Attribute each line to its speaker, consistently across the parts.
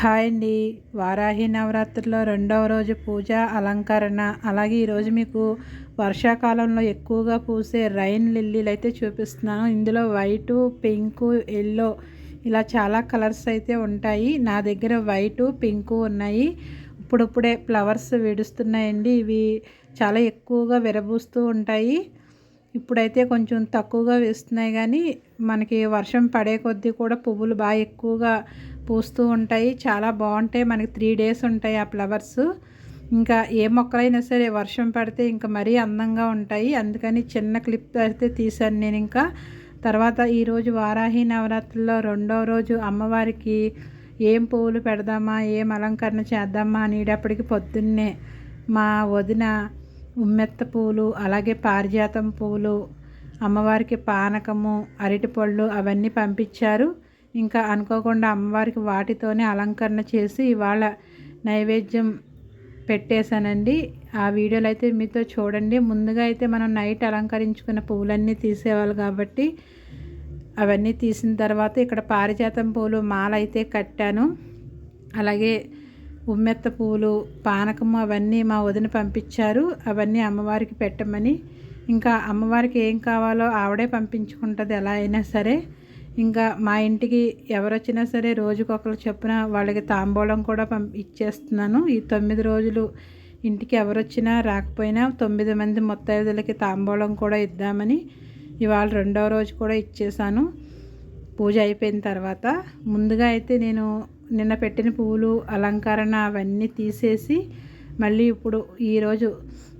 Speaker 1: Hi అండి. వారాహి నవరాత్రిలో రెండవ రోజు పూజ అలంకరణ. అలాగే ఈరోజు మీకు వర్షాకాలంలో ఎక్కువగా పూసే రైన్ లిల్లీలు అయితే చూపిస్తున్నాను. ఇందులో వైటు పింకు ఎల్లో ఇలా చాలా కలర్స్ అయితే ఉంటాయి. నా దగ్గర వైటు పింకు ఉన్నాయి. ఇప్పుడిప్పుడే ఫ్లవర్స్ విడుస్తున్నాయండి. ఇవి చాలా ఎక్కువగా విరబూస్తూ ఉంటాయి. ఇప్పుడైతే కొంచెం తక్కువగా వేస్తున్నాయి కానీ మనకి వర్షం పడే కొద్దీ కూడా పువ్వులు బాగా ఎక్కువగా పూస్తూ ఉంటాయి. చాలా బాగుంటాయి. మనకి త్రీ డేస్ ఉంటాయి ఆ ఫ్లవర్స్ ఇంకా ఏ మొక్కలైనా సరే వర్షం పడితే ఇంకా మరీ అందంగా ఉంటాయి. అందుకని చిన్న క్లిప్ అయితే తీశాను నేను ఇంకా. తర్వాత ఈరోజు వారాహి నవరాత్రుల్లో రెండవ రోజు అమ్మవారికి ఏం పువ్వులు పెడదామా ఏం అలంకరణ చేద్దామా అనేటప్పటికి పొద్దున్నే మా వదిన ఉమ్మెత్త పువ్వులు అలాగే పారిజాతం పువ్వులు అమ్మవారికి పానకము అరటిపళ్ళు అవన్నీ పంపించారు. ఇంకా అనుకోకుండా అమ్మవారికి వాటితోనే అలంకరణ చేసి ఇవాళ నైవేద్యం పెట్టేశానండి. ఆ వీడియోలు అయితే మీతో చూడండి. ముందుగా అయితే మనం నైట్ అలంకరించుకున్న పువ్వులన్నీ తీసేవాళ్ళు కాబట్టి అవన్నీ తీసిన తర్వాత ఇక్కడ పారిజాతం పూలు మాల అయితే కట్టాను. అలాగే ఉమ్మెత్త పూలు పానకము అవన్నీ మా వదిన పంపించారు. అవన్నీ అమ్మవారికి పెట్టమని. ఇంకా అమ్మవారికి ఏం కావాలో ఆవిడే పంపించుకుంటుంది. ఎలా అయినా సరే ఇంకా మా ఇంటికి ఎవరు వచ్చినా సరే రోజుకొకరు చొప్పున వాళ్ళకి తాంబూలం కూడా పంపి ఇచ్చేస్తున్నాను. ఈ తొమ్మిది రోజులు ఇంటికి ఎవరు వచ్చినా రాకపోయినా తొమ్మిది మంది ముత్తైదులకి తాంబూలం కూడా ఇద్దామని ఇవాళ రెండవ రోజు కూడా ఇచ్చేసాను పూజ అయిపోయిన తర్వాత ముందుగా అయితే నేను నిన్న పెట్టిన పువ్వులు అలంకరణ అవన్నీ తీసేసి మళ్ళీ ఇప్పుడు ఈరోజు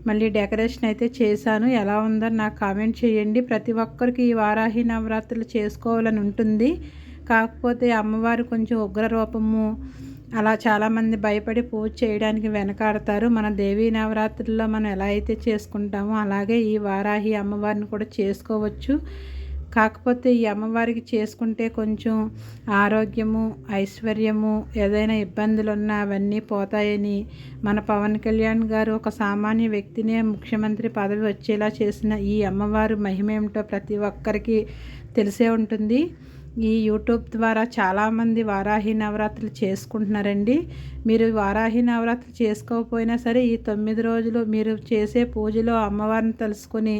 Speaker 1: మళ్ళీ డెకరేషన్ అయితే చేశాను. ఎలా ఉందని నాకు కామెంట్ చేయండి. ప్రతి ఒక్కరికి ఈ వారాహి నవరాత్రులు చేసుకోవాలని ఉంటుంది. కాకపోతే అమ్మవారు కొంచెం ఉగ్ర రూపము అలా చాలామంది భయపడి పూజ చేయడానికి వెనకాడతారు. మన దేవీ నవరాత్రుల్లో మనం ఎలా అయితే చేసుకుంటామో అలాగే ఈ వారాహి అమ్మవారిని కూడా చేసుకోవచ్చు. కాకపోతే ఈ అమ్మవారికి చేసుకుంటే కొంచెం ఆరోగ్యము ఐశ్వర్యము ఏదైనా ఇబ్బందులు ఉన్నా అవన్నీ పోతాయని మన పవన్ కళ్యాణ్ గారు ఒక సామాన్య వ్యక్తినే ముఖ్యమంత్రి పదవి వచ్చేలా చేసిన ఈ అమ్మవారు మహిమేమిటో ప్రతి ఒక్కరికి తెలిసే ఉంటుంది. ఈ యూట్యూబ్ ద్వారా చాలామంది వారాహి నవరాత్రులు చేసుకుంటున్నారండి. మీరు వారాహి నవరాత్రులు చేసుకోకపోయినా సరే ఈ తొమ్మిది రోజులు మీరు చేసే పూజలో అమ్మవారిని తెలుసుకొని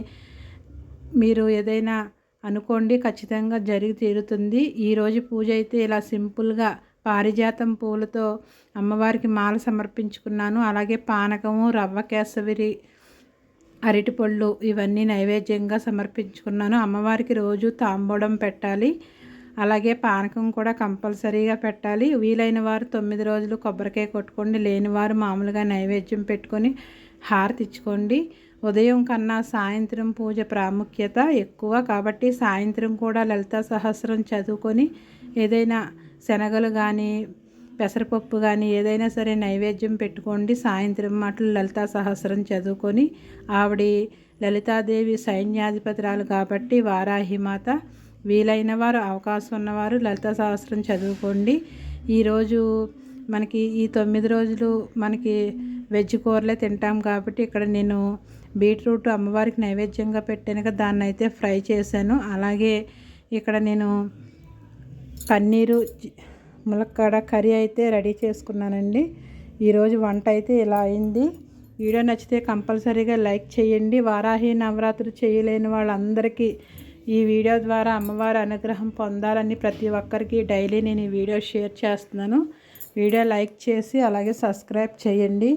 Speaker 1: మీరు ఏదైనా అనుకోండి ఖచ్చితంగా జరిగి తీరుతుంది. ఈరోజు పూజ అయితే ఇలా సింపుల్గా పారిజాతం పూలతో అమ్మవారికి మాల సమర్పించుకున్నాను. అలాగే పానకము రవ్వ కేసవిరి అరటిపళ్ళు ఇవన్నీ నైవేద్యంగా సమర్పించుకున్నాను. అమ్మవారికి రోజు తాంబూడం పెట్టాలి. అలాగే పానకం కూడా కంపల్సరీగా పెట్టాలి. వీలైన వారు తొమ్మిది రోజులు కొబ్బరికాయ కొట్టుకోండి. లేని వారు మామూలుగా నైవేద్యం పెట్టుకొని హారతి ఇచ్చుకోండి. ఉదయం కన్నా సాయంత్రం పూజ ప్రాముఖ్యత ఎక్కువ కాబట్టి సాయంత్రం కూడా లలిత సహస్రం చదువుకొని ఏదైనా శనగలు కానీ పెసరపప్పు కానీ ఏదైనా సరే నైవేద్యం పెట్టుకోండి. సాయంత్రం మాటలు లలితా సహస్రం చదువుకొని ఆవిడ లలితాదేవి సైన్యాధిపతురాలు కాబట్టి వారాహిమాత వీలైన వారు అవకాశం ఉన్నవారు లలితా సహస్రం చదువుకోండి. ఈరోజు మనకి ఈ తొమ్మిది రోజులు మనకి వెజ్ కూరలే తింటాం కాబట్టి ఇక్కడ నేను బీట్రూట్ అమ్మవారికి నైవేద్యంగా పెట్టాను కదా దాన్ని అయితే ఫ్రై చేశాను. అలాగే ఇక్కడ నేను పన్నీరు ములక్కాడ కర్రీ అయితే రెడీ చేసుకున్నానండి. ఈరోజు వంట అయితే ఇలా అయింది. వీడియో నచ్చితే కంపల్సరీగా లైక్ చేయండి. వారాహి నవరాత్రి చేయలేని వాళ్ళందరికీ ఈ వీడియో ద్వారా అమ్మవారి అనుగ్రహం పొందాలని ప్రతి ఒక్కరికి డైలీ నేను ఈ వీడియో షేర్ చేస్తున్నాను. వీడియో లైక్ చేసి అలాగే సబ్స్క్రైబ్ చేయండి.